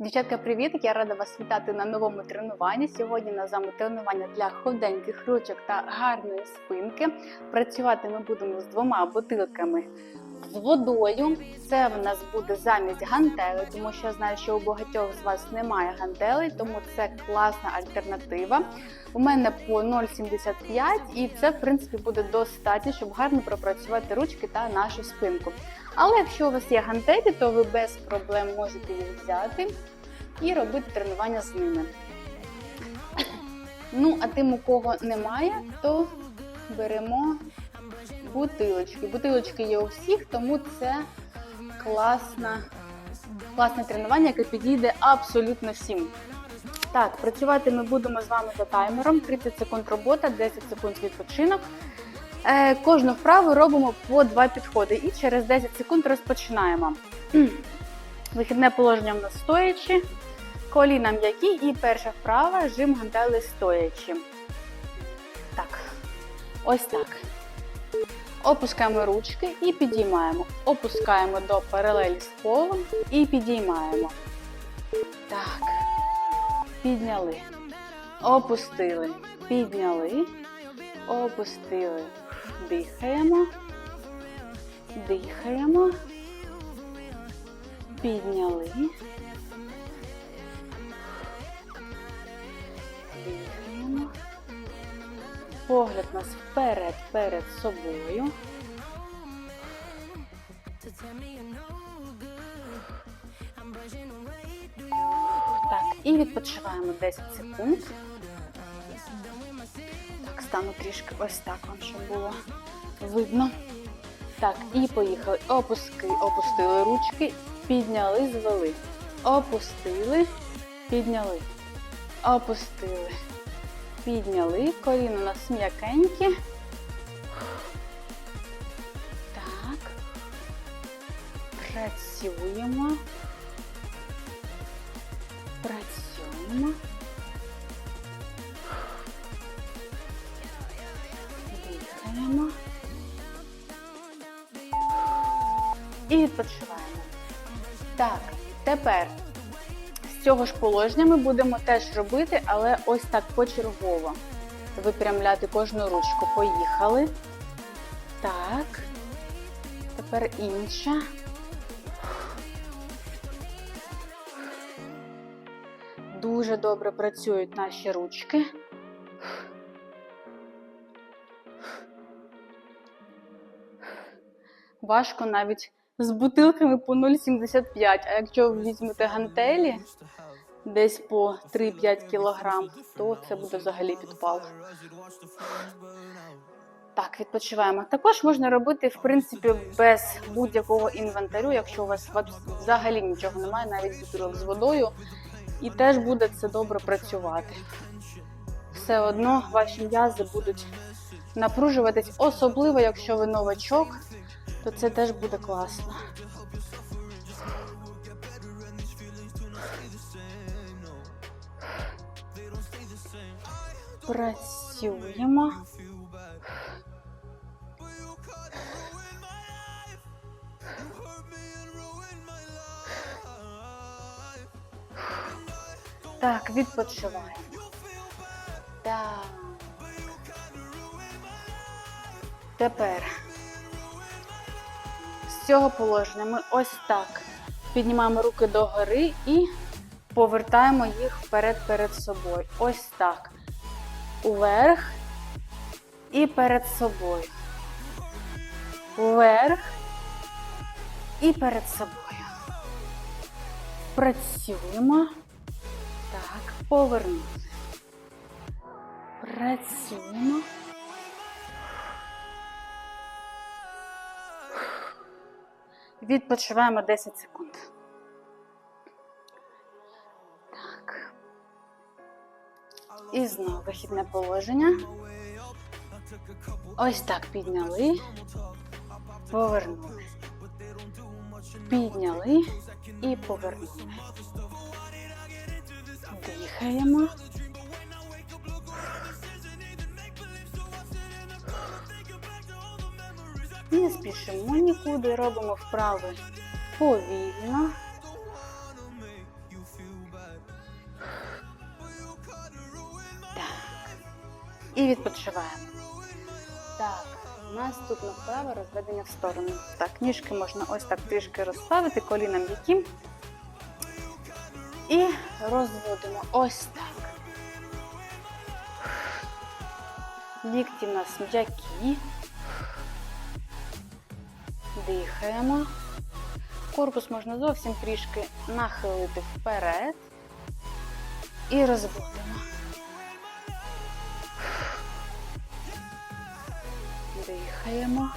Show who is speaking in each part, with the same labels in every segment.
Speaker 1: Дівчатка, привіт! Я рада вас вітати на новому тренуванні. Сьогодні на вами тренування для худеньких ручок та гарної спинки. Працювати ми будемо з двома бутилками з водою. Це в нас буде замість гантелей, тому що я знаю, що у багатьох з вас немає гантелей, тому це класна альтернатива. У мене по 0,75 і це, в принципі, буде достатньо, щоб гарно пропрацювати ручки та нашу спинку. Але якщо у вас є гантелі, то ви без проблем можете їх взяти і робити тренування з ними. Ну, а тим, у кого немає, то беремо бутилочки. Бутилочки є у всіх, тому це класна, класне тренування, яке підійде абсолютно всім. Так, працювати ми будемо з вами за таймером. 30 секунд робота, 10 секунд відпочинок. Е, кожну вправу робимо по два підходи і через 10 секунд розпочинаємо. Вихідне положення в нас стоячи, коліна м'які і перша вправа жим гантели стоячи. Так, ось так. Опускаємо ручки і підіймаємо. Опускаємо до паралелі з полом і підіймаємо. Так. Підняли. Опустили. Підняли. Опустили. Дихаємо. Дихаємо. Підняли. Дихаємо. Погляд нас вперед, перед собою. Так, і відпочиваємо 10 секунд. Так, стану трішки ось так вам, щоб було видно. Так, і поїхали. Опуски, опустили ручки, підняли, звели. Опустили, підняли. Опустили. Підняли. Коліно у нас м'якенькі. Так. Працюємо. Працюємо. Тепер з цього ж положення ми будемо теж робити, але ось так почергово. Випрямляти кожну ручку. Поїхали. Так. Тепер інша. Дуже добре працюють наші ручки. Важко навіть з бутилками по 0,75. А якщо ви візьмете гантелі десь по 3-5 кг, то це буде взагалі підпал. Так, відпочиваємо. Також можна робити, в принципі, без будь-якого інвентарю, якщо у вас взагалі нічого немає, навіть бутилок з водою, і теж буде це добре працювати. Все одно ваші м'язи будуть напружуватись, особливо, якщо ви новачок, то це теж буде класно. Працюємо. Так, відпочиваємо. Так. Тепер з цього положення ми ось так піднімаємо руки догори і повертаємо їх вперед перед собою. Ось так. Уверх і перед собою. Вверх і перед собою. Працюємо. Так, повернули. Працюємо. Відпочиваємо 10 секунд. Так. І знову вихідне положення. Ось так підняли, повернули. Підняли і повернули. Дихаємо. Не спішимо нікуди, робимо вправи повільно. Так. І відпочиваємо. Так, у нас тут вправа розведення в сторону. Так, ніжки можна ось так трішки розставити, коліна м'які. І розводимо ось так. Лікті в нас м'які. Дихаємо. Корпус можна зовсім трішки нахилити вперед. І розводимо. Дихаємо.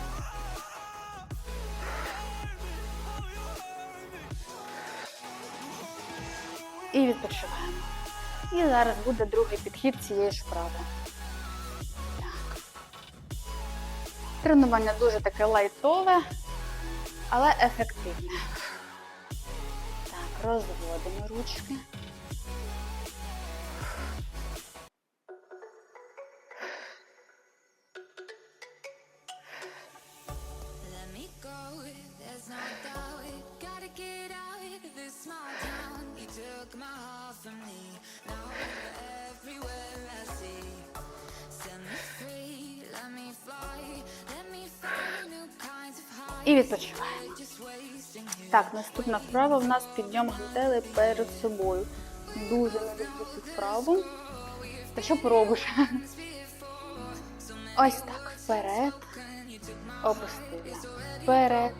Speaker 1: І відпочиваємо. І зараз буде другий підхід цієї ж вправи. Тренування дуже таке лайтове, але ефективне. Так, розводимо ручки. Так, наступна вправа в нас підйом гантелей перед собою. Дуже не люблю цю вправу. Та що поробиш? Ось так. Вперед. Опустили. Вперед.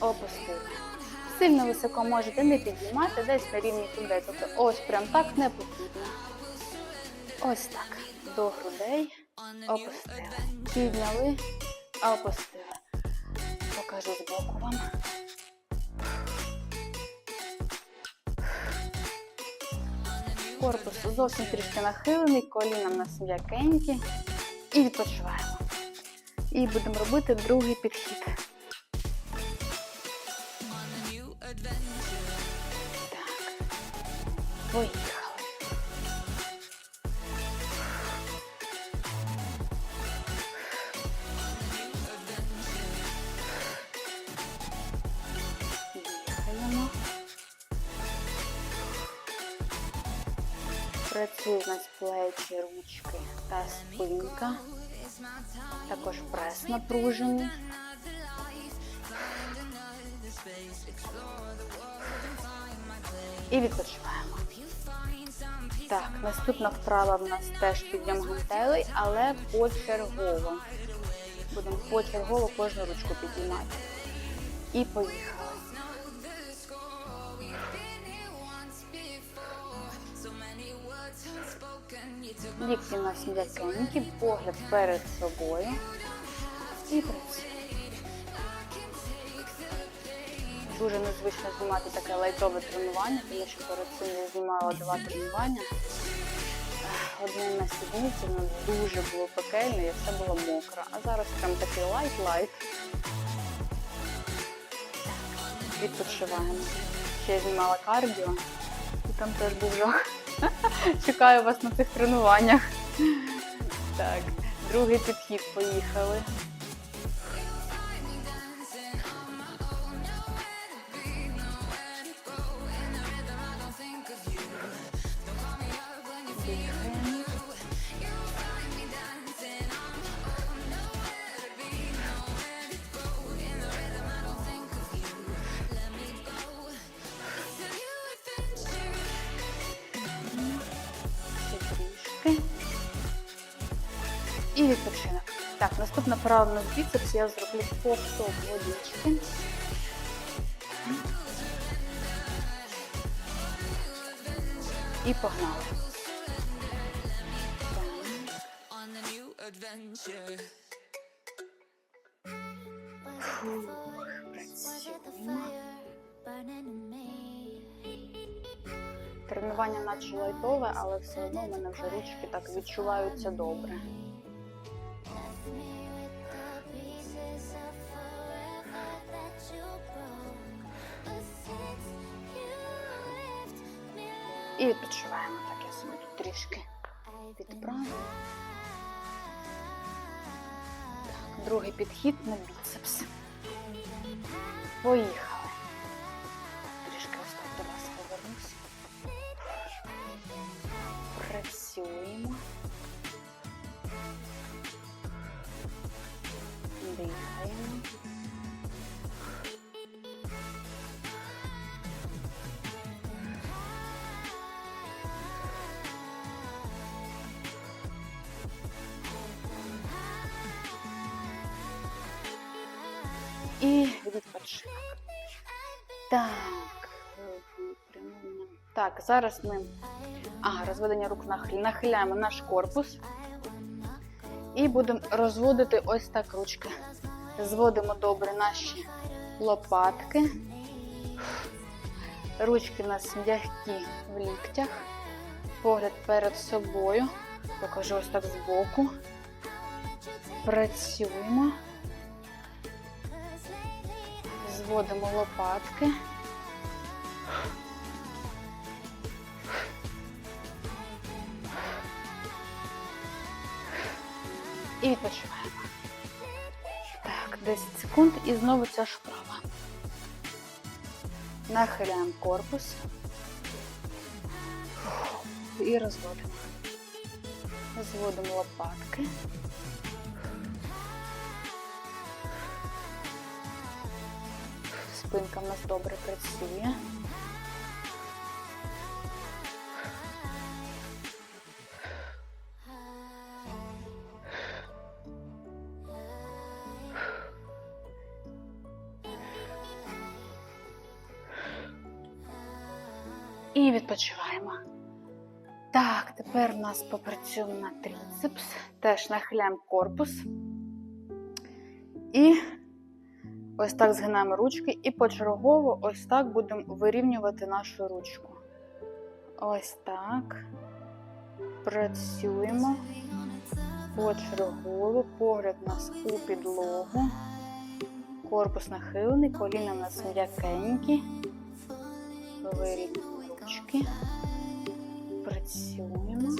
Speaker 1: Опустили. Сильно високо можете не підіймати, десь на рівні грудей. Тобто ось прям так не потрібно. Ось так. До грудей. Опустили. Підняли. Опустили. Покажу збоку вам. Корпус зовсім трішки нахилений, коліна в нас м'якенькі. І відпочиваємо. І будемо робити другий підхід. Так. Поїхали. Працюють у нас плечі, ручки та спинка. Також прес напружений. І відпочиваємо. Так, наступна вправа в нас теж підйом гантелей, але почергово. Будемо почергово кожну ручку підіймати. І поїхали. Лікті у нас погляд перед собою. І працюємо. Дуже незвично знімати таке лайтове тренування, тому що перед цим я знімала два тренування. Одне на сідниці, воно дуже було пекельне і все було мокро. А зараз прям такий лайт-лайт. Відпочиваємо. Ще я знімала кардіо, і там теж був жах. Чекаю вас на цих тренуваннях. Так, другий підхід поїхали. Наступна вправа на біцепс я зроблю ковток водички. І погнали. Тренування наче лайтове, але все одно в мене вже ручки так відчуваються добре. І відпочиваємо так, я саме тут трішки підправлю. Так, другий підхід на біцепс. Поїхали. Відпочинок. Так. Так, зараз ми ага, розведення рук нахиль. Нахиляємо наш корпус і будемо розводити ось так ручки. Зводимо добре наші лопатки. Ручки у нас м'які в ліктях. Погляд перед собою. Покажу ось так збоку. Працюємо. Зводимо лопатки. І відпочиваємо. Так, 10 секунд і знову ця ж вправа. Нахиляємо корпус і розводимо. Зводимо лопатки. Спинка в нас добре працює. І відпочиваємо. Так, тепер у нас попрацюємо на трицепс. Теж нахиляємо корпус. І ось так згинаємо ручки і почергово ось так будемо вирівнювати нашу ручку. Ось так. Працюємо. Почергово, погляд у нас у підлогу. Корпус нахилений, коліна у нас м'якенькі. Вирівнюємо ручки. Працюємо.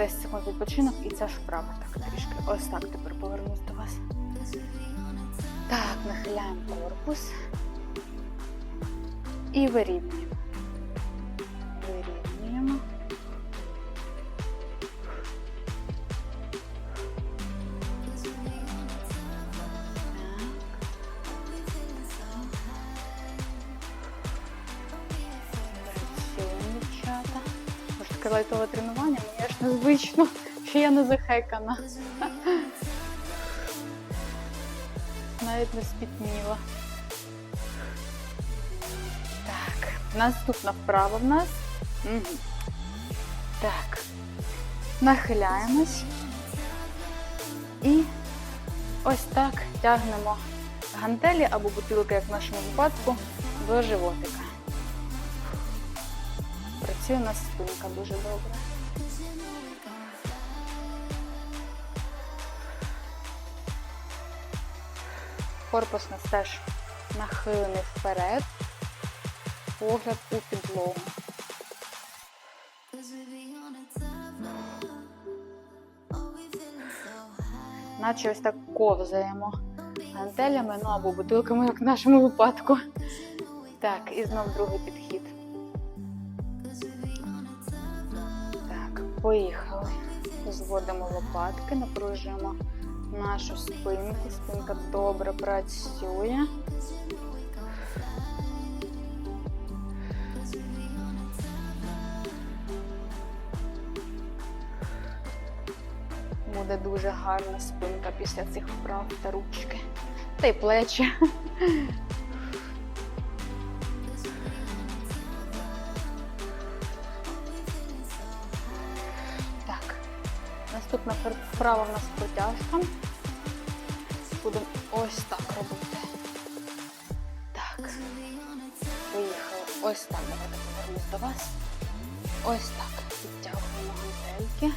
Speaker 1: 10 секунд відпочинок і ця ж вправа. Так, трішки. Ось так тепер повернусь до вас. Так, нахиляємо корпус. І. Вирівнюємо. Захекана. Навіть не спітніла. Так, наступна вправа в нас. Так. Нахиляємось. І ось так тягнемо гантелі або бутилки, як в нашому випадку, до животика. Працює у нас спинка дуже добре. Корпус у нас нахилений вперед, погляд у підлогу. Наче ось так ковзаємо гантелями, ну або бутилками, як в нашому випадку. Так, і знов другий підхід. Так, поїхали. Зводимо лопатки, напружуємо нашу спинку. Спинка добре працює. Буде дуже гарна спинка після цих вправ та ручки. Та й плечі. Вправа в нас протяжка. Будемо ось так робити. Так. Поїхали. Ось так. Давайте повернусь до вас. Ось так. Підтягуємо гантельки.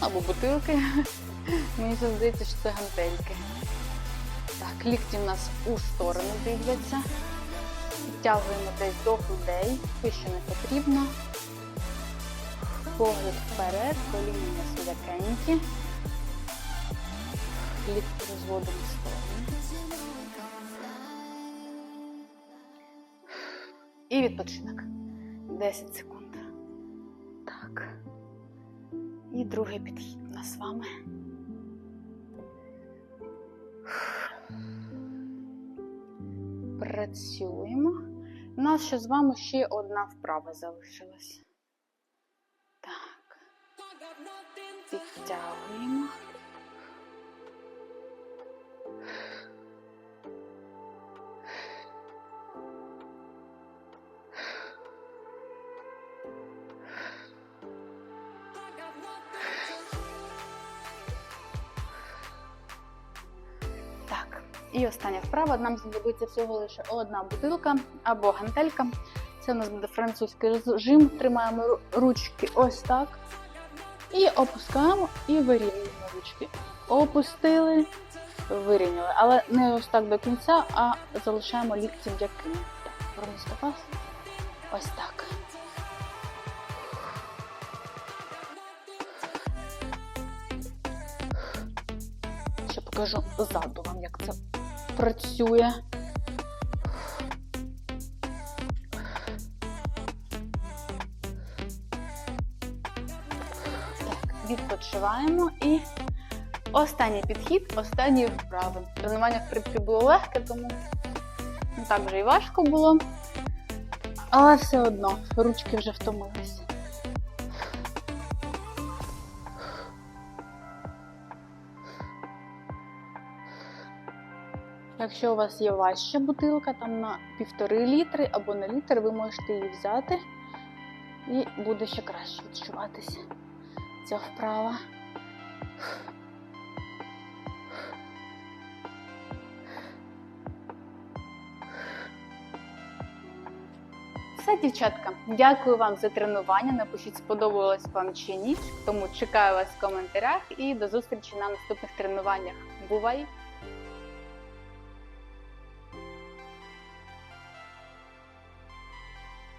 Speaker 1: Або бутилки. Мені здається, що це гантельки. Так, лікті у нас у сторону дивляться. Підтягуємо десь до грудей. Вище не потрібно. Погляд вперед, коліна у нас м'якенькі. Лікті розводимо сторони. І відпочинок. 10 секунд. Так. І другий підхід у нас з вами. Працюємо. У нас ще з вами ще одна вправа залишилась. Так. Розтягуємо. І остання вправа. Нам знадобиться всього лише одна бутилка або гантелька. Це у нас буде французький жим. Тримаємо ручки ось так. І опускаємо і вирівнюємо ручки. Опустили, вирівняли. Але не ось так до кінця, а залишаємо лікті м'якими. Так, стопас. Ось так. Ще покажу ззаду вам, як це працює. Так, відпочиваємо і останній підхід, останні вправи. Тренування, в принципі, було легке, тому не так вже і важко було. Але все одно ручки вже втомилися. Якщо у вас є важча бутилка, там на півтори літри або на літр, ви можете її взяти і буде ще краще відчуватися ця вправа. Все, дівчатка, дякую вам за тренування. Напишіть, сподобалось вам чи ні. Тому чекаю вас в коментарях і до зустрічі на наступних тренуваннях. Бувай!